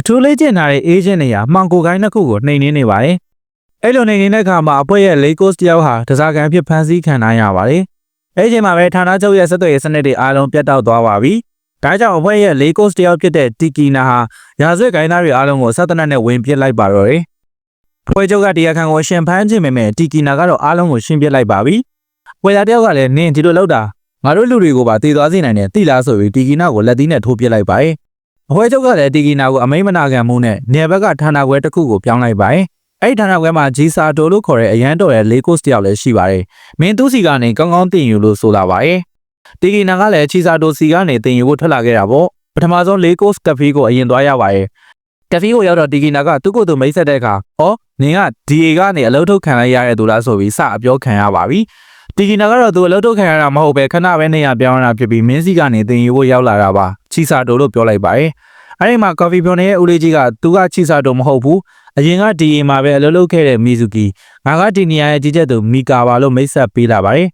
အထူးလေးကျင်ထားတဲ့ agent တွေကမှောင်ကိုကိုင်းနှစ်ခုကိုနှိမ်နင်းနေပါတယ်။အဲ့လိုနှိမ်နင်းတဲ့အခါမှာအဖွဲ့ရဲ့ Lagos တယောက်ဟာတစားကန်ဖြစ်ဖမ်းဆီးခံထားရပါတယ်။အဲ့ဒီအချိန်မှာပဲဌာနချုပ်ရဲ့ဆက်သွယ်ရေးစနစ်တွေအားလုံးပြတ်တောက်သွားပါပြီ။ဒါကြောင့်အဖွဲ့ရဲ့ Lagos တယောက်ဖြစ်တဲ့ Tiki Na ဟာရာဇဝတ်ကိုင်းသားတွေအားလုံးကိုဆက်တနက်နဲ့ဝင်ပစ်လိုက်ပါတော့တယ်။အဖွဲ့ချုပ်ကတရားခံကိုရှင်ဖမ်းခြင်းပေမဲ့ Tiki Na ကတော့အားလုံးကိုရှင်းပစ်လိုက်ပါပြီ။ပွဲသားတယောက်ကလည်းနင်းဒီလိုလောက်တာငါတို့လူတွေကိုပါတည်သွားစေနိုင်တယ်တိလားဆိုပြီး Tiki Na ကိုလက်သီးနဲ့ထိုးပစ်လိုက်ပါရဲ့။ အဖွဲ့ချုပ်ကလည်း Tiki Na ကိုအမိမနာခံမှုနဲ့နေဘက်ကဌာနခွဲတစ်ခုကိုပြောင်းလိုက်ပါရဲ့။အဲ့ဒီဌာနခွဲမှာဂျီစာတိုလို့ခေါ်တဲ့အရန်တော်ရဲ့ Lagos တယောက်လည်းရှိပါတယ်။မင်းသူစီကနေကောင်းကောင်းတင်ယူလို့ဆိုလာပါရဲ့။တီကီနာကလည်းချီစာတိုစီကနေတင်ယူဖို့ထွက်လာခဲ့တာပေါ့ပထမဆုံးလေးကိုစ်ကဖီကိုအရင်သွားရပါရဲ့ကဖီကိုရောက်တော့တီကီနာကသူ့ကိုယ်သူမိတ်ဆက်တဲ့အခါဩနင်က DA ကနေအလုပ်ထုတ်ခံလိုက်ရတဲ့သူလားဆိုပြီးစအပြောခံရပါပြီ တီကီနာကတော့သူအလုပ်ထုတ်ခံရတာမဟုတ်ပဲခဏပဲနေရပြောင်းရတာဖြစ်ပြီးမင်းစီကနေတင်ယူဖို့ရောက်လာတာပါချီစာတိုလို့ပြောလိုက်ပါရဲ့အဲ့ဒီမှာကော်ဖီပြောနေတဲ့ဦးလေးကြီးကသူကချီစာတိုမဟုတ်ဘူးအရင်က DA မှာပဲအလုပ်လုပ်ခဲ့တဲ့မီဇူကီငါကဒီနေရာရဲ့ကြီးချက်သူမီကာပါလို့မိတ်ဆက်ပေးလာပါတယ်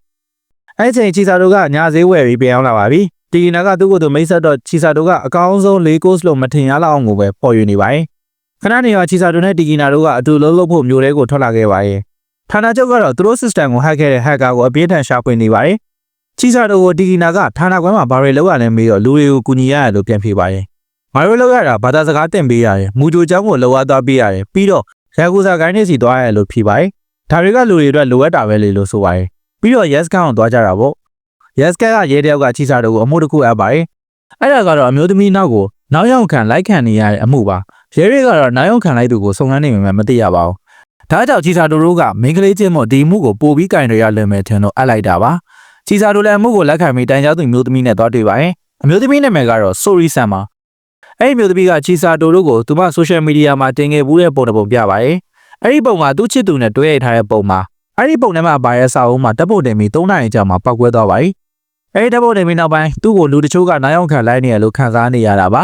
အဲ့ဒီအချိန်ချီစာတို့ကညာဈေးဝယ်ပြီးပြန်ရောက်လာပါပြီတီကီနာကသူ့ကိုယ်သူမိတ်ဆက်တော့ချီစာတို့ကအကောင်းဆုံး၄ကိုစ်လို့မထင်ရလောက်အောင်ကိုပဲပေါ်ယူနေပါတယ်ခဏနေရောချီစာတို့နဲ့တီကီနာတို့ကအတူလုံးလုံးဖို့မျိုးတဲကိုထွက်လာခဲ့ပါရဲ့ ဌာနချုပ်ကတော့သူတို့ system ကို hack ခဲ့တဲ့ hacker ကိုအပြင်းထန်ရှာဖွေနေပါတယ်ချီစာတို့ကိုတီကီနာကဌာနခွဲမှာဘာတွေလုပ်ရလဲမေးတော့လူတွေကိုကူညီရရလို့ပြန်ဖြေပါရဲ့ငါတို့လုပ်ရတာဘာသာစကားသင်ပေးရတယ်မူဂျိုကျောင်းကိုလောရသွားပေးရတယ်ပြီးတော့ရကူစာကိုင်းနေစီသွားရလို့ဖြေပါရဲ့ဒါတွေကလူတွေအတွက်လိုအပ်တာပဲလေလို့ဆိုပါရဲ့ပြီးတော့ yes ကောင်သွားကြတာပေါ့ yes ကကရဲတယောက်ကချီစာတို့ကိုအမှုတစ်ခုအပ်ပါတယ်အဲ့ဒါကတော့အမျိုးသမီးနောက်ကိုနောက်ရောက်ခံလိုက်ခံနေရတဲ့အမှုပါရဲရဲကတော့နောက်ရောက်ခံလိုက်သူကိုစုံစမ်းနေမှမသိရပါဘူး ဒါကြောင့်ချီစာတို့တို့ကမိန်းကလေးချင်းမို့ဒီမှုကိုပို့ပြီးကင်တွေရလွယ်မယ်ထင်တော့အပ်လိုက်တာပါချီစာတို့လည်းအမှုကိုလက်ခံပြီးတိုင်ကြားသူမျိုးသမီးနဲ့သွားတွေ့ပါရင်အမျိုးသမီးနာမည်ကတော့ sorry sam ပါအဲ့ဒီမျိုးသမီးကချီစာတို့တို့ကိုသူမ social media မှာတင်ခဲ့ဘူးတဲ့ပုံတစ်ပုံပြပါရဲ့အဲ့ဒီပုံကသူ့ချစ်သူနဲ့တွဲရိုက်ထားတဲ့ပုံမှာအဲ့ဒီပုံထဲမှာပါရဲစာအုပ်မှာတပ်ဖို့တင်ပြီး၃နိုင်ကြာမှာပောက်ကွဲသွားပါပြီအဲ့ဒီတပ်ဖို့တင်ပြီးနောက်ပိုင်းသူ့ကိုလူတချို့ကနားရောက်ခံလိုက်နေရလို့ခံစားနေရတာပါ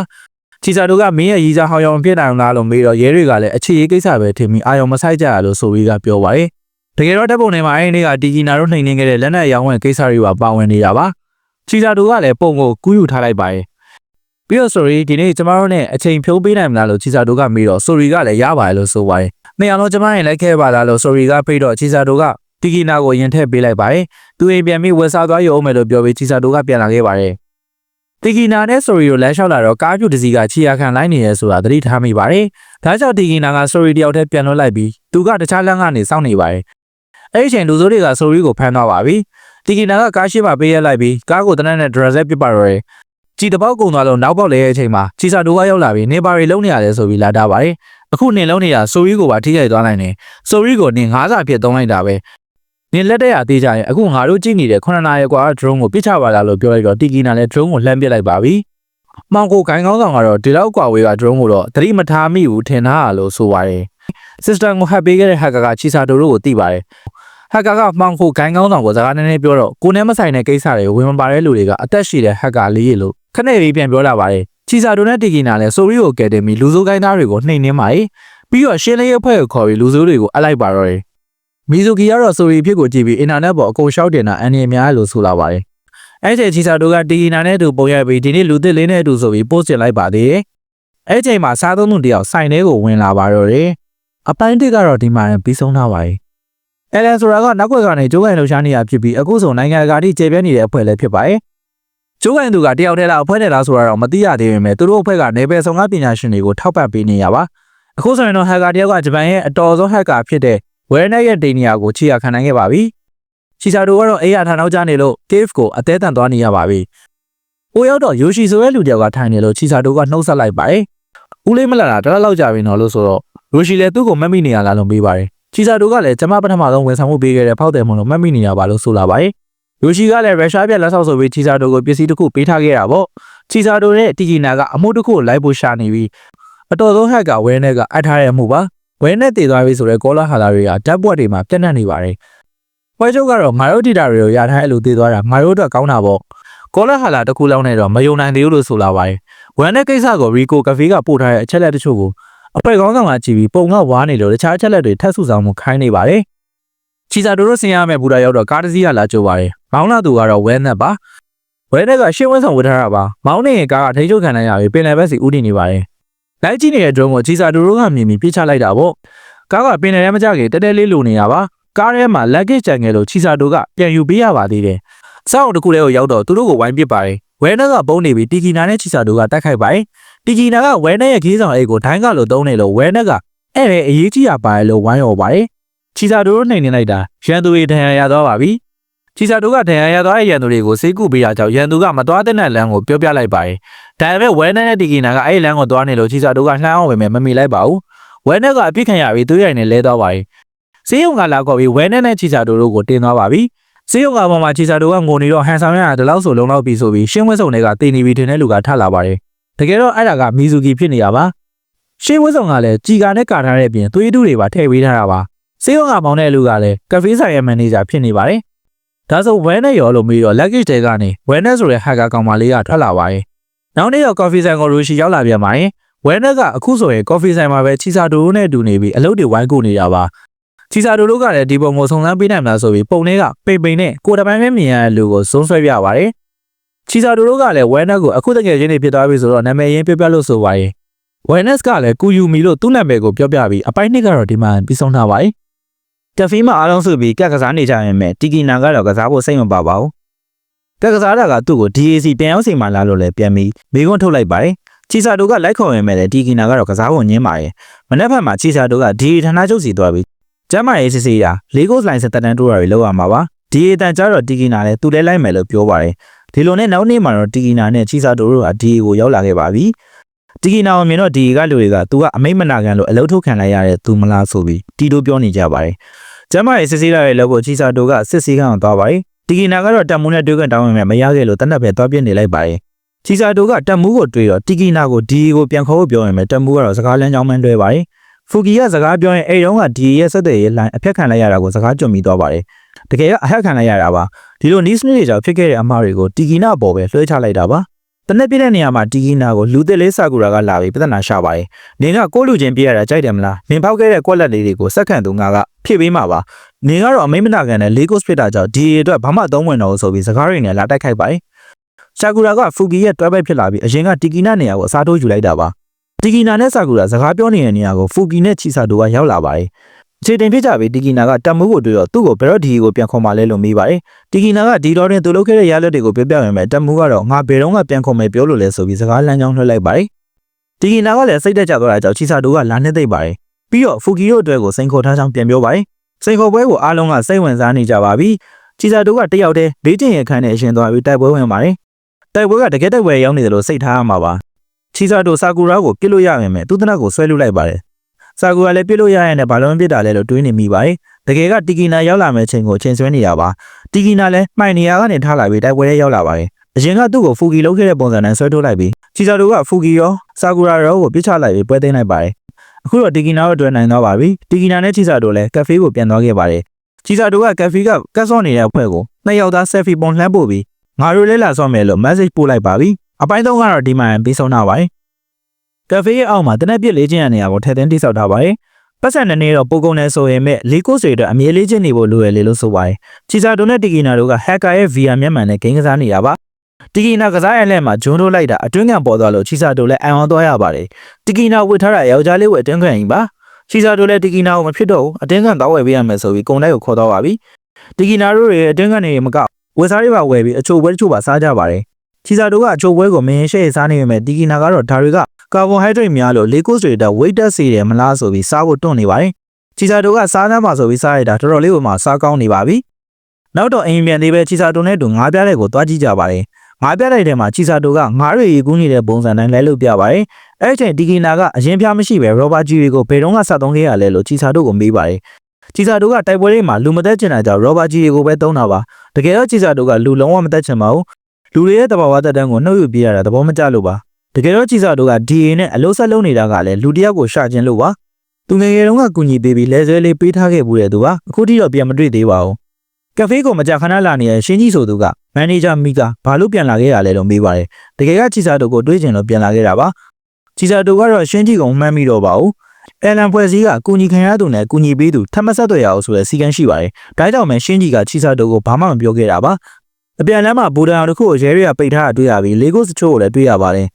ချီစာတို့ကမင်းရဲ့ရီစာဟောင်းရောင်ဖြစ်နိုင်လားလို့မေးတော့ရဲတွေကလည်းအခြေရေးကိစ္စပဲထင်ပြီးအာယုံမဆိုင်ကြရလို့ဆိုပြီးကပြောပါရဲ့တကယ်တော့တပ်ပုံထဲမှာအဲ့ဒီနေ့ကတီကီနာတို့နှိမ်နှင်းခဲ့တဲ့လက်နက်ရောင်းဝယ်ကိစ္စတွေပါပါဝင်နေတာပါချီစာတို့ကလည်းပုံကိုကူးယူထားလိုက်ပါရဲ့ပြီးတော့ sorry ဒီနေ့ကျမတို့နဲ့အချိန်ဖြုံးပေးနိုင်မလားလို့ချီစာတို့ကမေးတော့ sorry ကလည်းရပါတယ်လို့ဆိုပါရဲ့နေအောင်တော့ကျမရင်လိုက်ခဲ့ပါလားလို့ sorry ကပြေးတော့ချီစာတို့ကတီကီနာကိုရင်ထည့်ပေးလိုက်ပါတယ်သူအိမ်ပြန်ပြီးဝယ်စားသွားရုံမယ်လို့ပြောပြီးချီစာတို့ကပြန်လာခဲ့ပါတယ် တီကီနာနဲ့ sorry ကိုလမ်းလျှောက်လာတော့ကားပြူတစ်စီးကချီယာခံလိုက်နေရဲဆိုတာသတိထားမိပါတယ်ဒါကြောင့်တီကီနာက sorry တယောက်တည်းပြန်လွှတ်လိုက်ပြီးသူကတခြားလမ်းကနေစောင့်နေပါတယ်အဲ့ဒီအချိန်လူစိုးတွေက sorry ကိုဖမ်းသွားပါပြီတီကီနာကကားရှိမှပေးရလိုက်ပြီးကားကိုတနက်နဲ့ driver ပြစ်ပါတော့တယ်ကြည်တပေါက်ကုံသွားလို့နောက်ပေါက်လဲတဲ့အချိန်မှာချီစာတို့ကရောက်လာပြီးနေပါရီလုံးနေရတယ်ဆိုပြီးလာတာပါတယ်အခုနင်လုံးနေတာဆိုရီကိုပါထိခိုက်သွားနိုင်တယ်ဆိုရီကိုနင်ငါးစာဖြစ်သုံးလိုက်တာပဲ နင်လက်တက်ရသေးကြရင်အခုငါတို့ကြည့်နေတဲ့ခုနှစ်နာရီကွာ drone ကိုပစ်ချပါလားလို့ပြောလိုက်တော့တီကီနာလည်း drone ကိုလှမ်းပစ်လိုက်ပါပြီမောင်ကိုခိုင်ကောင်းဆောင်ကတော့ဒီလောက်ကွာဝေးက drone ကိုတော့သတိမထားမိဘူးထင်ထားရလို့ဆိုပါတယ် system ကို hack ပေးခဲ့တဲ့ hacker ကချီစာတို့ကိုသိပါတယ် hacker ကမောင်ကိုခိုင်ကောင်းဆောင်ကိုစကားနည်းနည်းပြောတော့ကိုနဲ့မဆိုင်တဲ့ကိစ္စတွေဝင်မပါတဲ့လူတွေကအသက်ရှိတဲ့ hacker လေးရေလို့ခနဲ့လေးပြန်ပြောလာပါတယ်ချီစာတို့နဲ့တီကီနာလည်းဆိုရီကိုကယ်တင်ပြီးလူစိုးကိုင်းသားတွေကိုနှိမ်နှင်းပါ යි ပြီးတော့ရှင်းလေးအဖွဲ့ကိုခေါ်ပြီးလူစိုးတွေကိုအလိုက်ပါတော့တယ် မီဇူကီကတော့ဆိုရီဖြစ်ကိုကြည့်ပြီးအင်တာနက်ပေါ်အကုန်ရှောက်တင်တာအန်ရီများလို့ဆိုလာပါတယ်အဲ့ချိန်ချီစာတို့ကတီကီနာနဲ့အတူပုံရိုက်ပြီးဒီနေ့လူသစ်လေးနဲ့အတူဆိုပြီးပို့တင်လိုက်ပါသေးတယ်အဲ့ချိန်မှာစားသုံးသူတယောက်စိုင်ထဲကိုဝင်လာပါတော့တယ်အပိုင်းတစ်ကတော့ဒီမှာပြီးဆုံးထားပါ යි အဲလန်ဆိုတာကနောက်ွက်ကနေကျိုးကန်လှူရှားနေရဖြစ်ပြီးအခုဆိုနိုင်ငံတကာထိကျေပြဲနေတဲ့အဖွဲ့လည်းဖြစ်ပါတယ်ကျိုးကန်သူကတယောက်တည်းလားအဖွဲ့နဲ့လားဆိုတာတော့မသိရသေးပေမဲ့သူတို့အဖွဲ့ကနေပယ်ဆောင်ကပညာရှင်တွေကိုထောက်ပံ့ပေးနေရပါအခုဆိုရင်တော့ hacker တယောက်ကဂျပန်ရဲ့အတော်ဆုံး hacker ဖြစ်တဲ့ Wellnet ရဲ့ဒိနီယာကိုခြေရခံနိုင်ခဲ့ပါပြီချီစာတို့ကတော့အေးရထားနောက်ကျနေလို့ cave ကိုအသေးတန်သွားနေရပါပြီ။ကိုရောက်တော့ယိုရှီဆိုတဲ့လူတယောက်ကထိုင်နေလို့ချီစာတို့ကနှုတ်ဆက်လိုက်ပါတယ်။ဦးလေးမလာတာတလားလောက်ကြာပြီနော်လို့ဆိုတော့ယိုရှီလည်းသူ့ကိုမတ်မိနေရလားလို့မေးပါတယ်။ချီစာတို့ကလည်းကျမပထမဆုံးဝန်ဆောင်မှုပေးခဲ့တဲ့ဖောက်တယ်မလို့မတ်မိနေရပါလို့ဆိုလာပါတယ်။ယိုရှီကလည်းရုရှားပြလက်ဆောက်ဆိုပြီးချီစာတို့ကိုပစ္စည်းတစ်ခုပေးထားခဲ့တာပေါ့။ချီစာတို့နဲ့တီဂျီနာကအမှုတစ်ခုကိုလိုက်ဖို့ရှာနေပြီးအတော်ဆုံးဟက်ကဝဲနဲ့ကအပ်ထားတဲ့အမှုပါ။ ဝဲနဲ့တည်သွားပြီဆိုတော့ကောလာဟာလာတွေကဓာတ်ပွက်တွေမှာပြန့်နှံ့နေပါတယ်။ပွဲချုပ်ကတော့မာရိုတီတာတွေကိုရထားအဲ့လိုတည်သွားတာမာရိုအတွက်ကောင်းတာပေါ့။ကောလာဟာလာတစ်ခုလောက်နဲ့တော့မယုံနိုင်သေးဘူးလို့ဆိုလာပါတယ်။ဝမ်နဲ့ကိစ္စကိုရီကိုကဖေးကပို့ထားတဲ့အချက်လက်တချို့ကိုအဖွဲ့ကောင်းဆောင်ကကြည့်ပြီးပုံကဝါနေလို့တခြားအချက်လက်တွေထပ်ဆူဆောင်မှုခိုင်းနေပါတယ်။ချီစာတို့တို့ဆင်ရမယ့်ဘူတာရောက်တော့ကားတစ်စီးကလာကြိုပါတယ်။မောင်းလာသူကတော့ဝဲနဲ့ပါ။ဝဲနဲ့ကရှင်းဝင်းဆောင်ဝတ်ထားတာပါ။မောင်းနေရင်ကားကထိချုပ်ခံနိုင်ရပြီပင်လယ်ဘက်စီဥတည်နေပါတယ်။ လိုက်ကြည့်နေတဲ့ drone ကိုချီစာတိုတို့ကမြင်ပြီးပြစ်ချလိုက်တာပေါ့ကားကပင်နယ်ထဲမကြခင်တဲတဲလေးလိုနေတာပါကားထဲမှာ luggage ကြံငယ်လို့ချီစာတိုကပြန်ယူပေးရပါသေးတယ်စောင့်တစ်ခုလေးကိုရောက်တော့သူတို့ကိုဝိုင်းပစ်ပါတယ်ဝဲနက်ကပုံနေပြီးတီကီနာနဲ့ချီစာတိုကတိုက်ခိုက်ပါတယ်တီကီနာကဝဲနက်ရဲ့ခီးဆောင်အိတ်ကိုဒိုင်းကလိုသုံးနေလို့ဝဲနက်ကအဲ့ဒါအရေးကြီးရပါတယ်လို့ဝိုင်းရော်ပါတယ်ချီစာတိုတို့နှိမ်နေလိုက်တာရန်သူတွေထံရရသွားပါပြီ ချီစာတိုကထံရရသွားတဲ့ရန်သူတွေကိုစေးကုပေးတာကြောင့်ရန်သူကမသွားတဲ့လမ်းကိုပြောပြလိုက်ပါတယ်ဒါပေမဲ့ဝဲနက်နဲ့တီကီနာကအဲ့ဒီလမ်းကိုသွားနေလို့ချီစာတိုကလှမ်းအောင်ပဲမမီလိုက်ပါဘူးဝဲနက်ကအပြစ်ခံရပြီးသူ့ရိုင်နဲ့လဲသွားပါတယ်စေးရုံကလာခေါ်ပြီးဝဲနက်နဲ့ချီစာတိုတို့ကိုတင်သွားပါပြီစေးရုံကပေါ်မှာချီစာတိုကငိုနေတော့ဟန်ဆောင်ရတာဒီလောက်ဆိုလုံလောက်ပြီဆိုပြီးရှင်းဝဲစုံတွေကတေနေပြီထင်တဲ့လူကထလာပါတယ်တကယ်တော့အဲ့ဒါကမီဇူကီဖြစ်နေတာပါရှင်းဝဲစုံကလည်းជីကာနဲ့ကာထားတဲ့အပြင်သွေးတူတွေပါထည့်ပေးထားတာပါစေးရုံကမောင်းတဲ့လူကလည်းကဖေးဆိုင်ရဲ့မန်နေဂျာဖြစ်နေပါတယ် ဒါဆိုဝဲနဲ့ရောလို့မေးတော့ luggage တွေကနေဝဲနဲ့ဆိုတဲ့ဟက်ကာကောင်မလေးကထွက်လာပါတယ်နောက်နေ့တော့ coffee ဆိုင်ကိုရူရှိရောက်လာပြန်ပါတယ်ဝဲနက်ကအခုဆိုရင် coffee ဆိုင်မှာပဲချီစာတိုနဲ့တူနေပြီးအလုပ်တွေဝိုင်းကူနေတာပါချီစာတိုတို့ကလည်းဒီပုံကိုစုံစမ်းပေးနိုင်မလားဆိုပြီးပုံလေးကပိန်ပိန်နဲ့ကိုယ်တပိုင်းပဲမြင်ရတဲ့လူကိုစုံဆွဲပြပါတယ်ချီစာတိုတို့ကလည်းဝဲနက်ကိုအခုတကယ်ချင်းနေဖြစ်သွားပြီဆိုတော့နာမည်ရင်းပြပြလို့ဆိုပါတယ်ဝဲနက်ကလည်းကူယူမီလို့သူ့နာမည်ကိုပြောပြပြီးအပိုင်းနှစ်ကတော့ဒီမှာပြီးဆုံးထားပါတယ် ကဖီမှာအားလုံးစုပြီးကက်ကစားနေကြရင်မဲ့တီကီနာကတော့ကစားဖို့စိတ်မပါပါဘူးကက်ကစားတာကသူ့ကို DAC ပြန်ရောက်စီမှလာလို့လည်းပြန်ပြီးမိခွန်းထုတ်လိုက်ပါတယ်ချီစာတိုကလိုက်ခေါ်ရင်မဲ့လေတီကီနာကတော့ကစားဖို့ညင်းပါတယ်မနေ့ဖက်မှာချီစာတိုကဒီဌာနချုပ်စီသွားပြီးကျမ်းမာရေးစစ်ဆေးတာလေးကိုလိုင်းစတက်တန်းတိုးတာတွေလုပ်ရမှာပါဒီအတန်ကြတော့တီကီနာလည်းသူလဲလိုက်မယ်လို့ပြောပါတယ်ဒီလိုနဲ့နောက်နေ့မှာတော့တီကီနာနဲ့ချီစာတိုတို့ကဒီကိုရောက်လာခဲ့ပါပြီ တီကီနာကိုမြင်တော့ဒီကလူတွေကသူကအမိတ်မနာခံလို့အလုပ်ထုတ်ခံလိုက်ရတဲ့သူမလားဆိုပြီးတီတို့ပြောနေကြပါတယ်ကျမ်းမာရေးစစ်ဆေးတာတွေလုပ်ဖို့ချီစာတိုကစစ်ဆေးခံအောင်သွားပါတယ်တီကီနာကတော့တက်မူးနဲ့တွေ့ခွင့်တောင်းဝင်မဲ့မရခဲ့လို့တနက်ပဲသွားပြစ်နေလိုက်ပါတယ်ချီစာတိုကတက်မူးကိုတွေ့တော့တီကီနာကိုဒီကိုပြန်ခေါ်ဖို့ပြောရင်ပဲတက်မူးကတော့စကားလမ်းကြောင်းမှန်းတွဲပါတယ်ဖူကီကစကားပြောရင်အဲ့တုန်းကဒီရဲ့ဆက်တဲ့ရဲ့လိုင်းအဖက်ခံလိုက်ရတာကိုစကားကြွပြီးသွားပါတယ်တကယ်ကအဟက်ခံလိုက်ရတာပါဒီလိုနီးစနစ်တွေကြောင့်ဖြစ်ခဲ့တဲ့အမှားတွေကိုတီကီနာပေါ်ပဲလွှဲချလိုက်တာပါ တနက်ပြည့်တဲ့နေရာမှာတီကီနာကိုလူသစ်လေးဆာကူရာကလာပြီးပြဿနာရှာပါတယ်။နင်ကကိုလူချင်းပြရတာကြိုက်တယ်မလား။နင်ဖောက်ခဲ့တဲ့ကွက်လက်လေးတွေကိုစက်ခံသူငါကဖြည့်ပေးမှာပါ။နင်ကတော့အမိမနာကန်တဲ့လေးကိုစပစ်တာကြောင့်ဒီအတွက်ဘာမှသုံးဝင်တော့ဘူးဆိုပြီးစကားရင်းနဲ့လာတိုက်ခိုက်ပါတယ်။ဆာကူရာကဖူကီရဲ့တွဲပိုက်ဖြစ်လာပြီးအရင်ကတီကီနာနေရာကိုအစားထိုးယူလိုက်တာပါ။တီကီနာနဲ့ဆာကူရာစကားပြောနေတဲ့နေရာကိုဖူကီနဲ့ချီဆာတိုကရောက်လာပါတယ်။ အခြေတင်ဖြစ်ကြပြီးတီကီနာကတတ်မှုကိုတွေ့တော့သူ့ကိုဘယ်တော့ဒီကိုပြန်ခေါ်မှလဲလို့မေးပါတယ်။တီကီနာကဒီတော့တင်သူလုပ်ခဲ့တဲ့ရလက်တွေကိုပြောပြရင်ပဲတတ်မှုကတော့ငါဘယ်တော့မှပြန်ခေါ်မယ်ပြောလို့လဲဆိုပြီးစကားလမ်းကြောင်းလွှဲလိုက်ပါတယ်။တီကီနာကလည်းစိတ်တက်ကြသွားတာကြောင့်ချီဆာတိုကလာနှစ်သိမ့်ပါတယ်။ပြီးတော့ဖူကီတို့အတွက်ကိုစိန်ခေါ်ထားကြောင်းပြန်ပြောပါတယ်။စိန်ခေါ်ပွဲကိုအားလုံးကစိတ်ဝင်စားနေကြပါပြီ။ချီဆာတိုကတယောက်တည်းဘေးကျင်ရခန်းနဲ့အရှင်သွားပြီးတိုက်ပွဲဝင်ပါတယ်။တိုက်ပွဲကတကယ်တိုက်ပွဲရောက်နေတယ်လို့စိတ်ထားရမှာပါ။ချီဆာတိုဆာကူရာကိုပြစ်လို့ရရင်မဲ့သူတနက်ကိုဆွဲလွတ်လိုက်ပါတယ်။ ဆာကူရာလည်းပြစ်လို့ရရင်လည်းဘာလို့မပြစ်တာလဲလို့တွေးနေမိပါတယ်။တကယ်ကတီကီနာရောက်လာမယ့်ချိန်ကိုချိန်ဆွဲနေတာပါ။တီကီနာလည်းမှိုင်နေရာကနေထားလာပြီးတိုက်ပွဲထဲရောက်လာပါတယ်။အရင်ကသူ့ကိုဖူကီလုပ်ခဲ့တဲ့ပုံစံနဲ့ဆွဲထုတ်လိုက်ပြီးချီဆာတိုကဖူကီရောဆာကူရာရောကိုပြစ်ချလိုက်ပြီးပွဲသိမ်းလိုက်ပါတယ်။အခုတော့တီကီနာတို့တွေ့နိုင်တော့ပါပြီ။တီကီနာနဲ့ချီဆာတိုလည်းကက်ဖေးကိုပြန်သွားခဲ့ပါတယ်။ချီဆာတိုကကက်ဖေးကကတ်ဆော့နေတဲ့အဖွဲ့ကိုနှစ်ယောက်သားဆယ်ဖီပုံလှမ်းပို့ပြီးငါတို့လည်းလာဆော့မယ်လို့ message ပို့လိုက်ပါပြီ။အပိုင်းသုံးကတော့ဒီမှာပြီးဆုံးတော့ပါတယ်။ ကက်ဖေးရဲ့အောက်မှာတနက်ပြစ်လေးချင်းရနေရာကိုထည့်သွင်းတိစောက်ထားပါတယ်။ပတ်စံနဲ့နေတော့ပိုကုန်နေဆိုရင်မဲ့လေးကိုတွေအတွက်အမြဲလေးချင်းနေဖို့လိုရလေလို့ဆိုပါတယ်။ချီစာတိုနဲ့တီကီနာတို့ကဟက်ကာရဲ့ VR မျက်မှန်နဲ့ဂိမ်းကစားနေတာပါ။တီကီနာကစားရလက်မှာဂျွန်းတို့လိုက်တာအတွင်းခံပေါ်သွားလို့ချီစာတိုလည်းအံအောင်သွားရပါတယ်။တီကီနာဝစ်ထားတာယောက်ျားလေးဝယ်အတွင်းခံရင်ပါ။ချီစာတိုလည်းတီကီနာကိုမဖြစ်တော့ဘူးအတွင်းခံတော့ဝယ်ပေးရမယ်ဆိုပြီးကုံတိုက်ကိုခေါ်တော့ပါပြီ။တီကီနာတို့ရဲ့အတွင်းခံနေမကဝယ်စားတွေပါဝယ်ပြီးအချိုပွဲတချို့ပါစားကြပါတယ်။ချီစာတိုကအချိုပွဲကိုမင်းရှဲစားနေပေမဲ့တီကီနာကတော့ဒါတွေက ကာဗွန်ဟိုက်ဒရိတ်များလို့လေကိုစတွေတာဝိတ်တက်စေတယ်မလားဆိုပြီးစားဖို့တွန့်နေပါတယ်။ချီစာတိုကစားနှမ်းပါဆိုပြီးစားရတာတော်တော်လေးကိုမှစားကောင်းနေပါပြီ။နောက်တော့အင်ပြန်လေးပဲချီစာတိုနဲ့တူငါးပြားတဲ့ကိုတွားကြည့်ကြပါတယ်။ငါးပြားတဲ့ထဲမှာချီစာတိုကငါးတွေရေကူးနေတဲ့ပုံစံတိုင်းလဲလို့ပြပါတယ်။အဲ့ဒီချိန်ဒီကီနာကအရင်ဖျားမရှိပဲရောဘာဂျီတွေကိုဘယ်တော့မှဆက်သုံးခဲ့ရလဲလို့ချီစာတိုကိုမေးပါတယ်။ချီစာတိုကတိုက်ပွဲလေးမှာလူမသက်ချင်တာကြောင့်ရောဘာဂျီတွေကိုပဲသုံးတာပါ။တကယ်တော့ချီစာတိုကလူလုံးဝမသက်ချင်ပါဘူး။လူတွေရဲ့တဘာဝတက်တန်းကိုနှုတ်ယူပြရတာသဘောမကျလို့ပါ။ တကယ်တော့ကြည်စာတို့က DA နဲ့အလို့ဆက်လုပ်နေတာကလည်းလူတစ်ယောက်ကိုရှာခြင်းလို့ပါသူငယ်ငယ်တုန်းကကူညီပေးပြီးလဲဆွဲလေးပေးထားခဲ့ဘူးတဲ့သူကအခုထိတော့ပြန်မတွေ့သေးပါဘူးကဖေးကိုမကြခဏလာနေတဲ့ရှင်းကြီးဆိုသူကမန်နေဂျာမီကဘာလို့ပြန်လာခဲ့ရလဲလို့မေးပါတယ်တကယ်ကကြည်စာတို့ကိုတွေးကျင်လို့ပြန်လာခဲ့တာပါကြည်စာတို့ကတော့ရှင်းကြီးကိုမှန်းမိတော့ပါဘူးအယ်လန်ဖွဲ့စည်းကကူညီခံရသူနဲ့ကူညီပေးသူထပ်မဆက်သွယ်ရအောင်ဆိုတဲ့စီကန်းရှိပါတယ်ဒါကြောင့်မှရှင်းကြီးကချီစာတို့ကိုဘာမှမပြောခဲ့တာပါအပြန်လမ်းမှာဘူဒန်အောင်တစ်ခုကိုရဲရဲပိတ်ထားတာတွေ့ရပြီးလေကိုစချိုးကိုလည်းတွေ့ရပါတယ်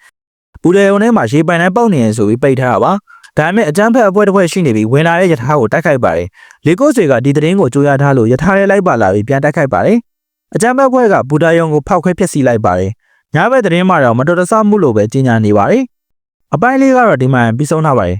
ဘူဒေယုံထဲမှာရေပိုင်နဲ့ပေါက်နေရဆိုပြီးပိတ်ထားတာပါဒါပေမဲ့အကြမ်းဖက်အဖွဲ့တစ်ဖွဲ့ရှိနေပြီးဝင်လာတဲ့ယထာကိုတိုက်ခိုက်ပါတယ်လေကိုတွေကဒီသတင်းကိုကြိုးရထားလို့ယထာလေးလိုက်ပါလာပြီးပြန်တိုက်ခိုက်ပါတယ်အကြမ်းဖက်အဖွဲ့ကဘူဒါယုံကိုဖောက်ခွဲဖျက်ဆီးလိုက်ပါတယ်ညဘက်သတင်းမှာတော့မတော်တဆမှုလို့ပဲကြီးညာနေပါတယ်အပိုင်းလေးကတော့ဒီမှာပြီးဆုံးထားပါတယ်